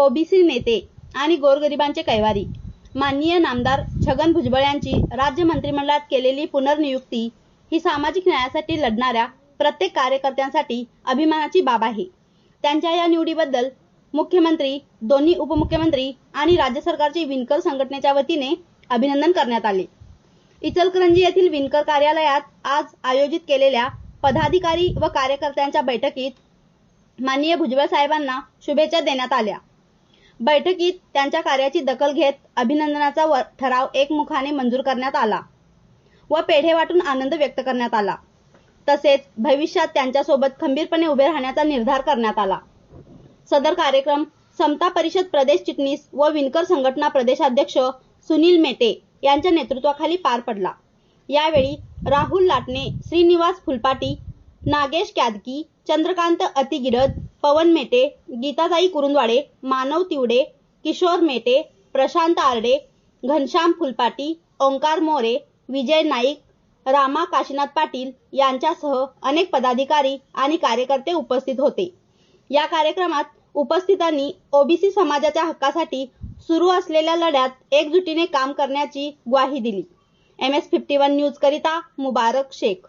OBC नेते आणि गोरगरिबांचे कैवारी. माननीय नामदार छगन भुजबळ यांची राज्य मंत्रिमंडळात केलेली पुनर्नियुक्ती ही सामाजिक न्यायासाठी लढणाऱ्या प्रत्येक कार्यकर्त्यांसाठी अभिमानाची बाब आहे. त्यांच्या या निवडीबद्दल मुख्यमंत्री दोन्ही उपमुख्यमंत्री आणि राज्य सरकारची विणकर संघटनेच्या वतीने अभिनंदन करण्यात आले. इचलकरंजी येथील विणकर कार्यालयात आज आयोजित केलेल्या पदाधिकारी व कार्यकर्त्यांच्या बैठकीत माननीय भुजबळ साहेबांना शुभेच्छा देण्यात आल्या. बैठकीत त्यांच्या कार्याची दखल घेत अभिनंदनाचा व- ठराव एकमुखाने मंजूर करण्यात आला व पेढे वाटून आनंद व्यक्त करण्यात आला. तसेच भविष्यात त्यांच्यासोबत खंबीरपणे उभे राहण्याचा निर्धार करण्यात आला. सदर कार्यक्रम समता परिषद प्रदेश चिटणीस व विणकर संघटना प्रदेशाध्यक्ष सुनील मेटे यांच्या नेतृत्वाखाली पार पडला. यावेळी राहुल लाटणे श्रीनिवास फुलपाटी नागेश कॅदकी चंद्रकांत अतिगिरद पवन मेटे गीताताई कुरुंदवाडे मानव तिवडे किशोर मेटे प्रशांत आरडे घनश्याम फुलपाटी ओंकार मोरे विजय नाईक रामा काशीनाथ पाटील यांच्यासह अनेक पदाधिकारी आणि कार्यकर्ते उपस्थित होते. या कार्यक्रमात उपस्थितांनी ओबीसी समाजाच्या हक्कासाठी सुरू असलेल्या लढ्यात एकजुटीने काम करण्याची ग्वाही दिली. M S fifty one news करिता मुबारक शेख.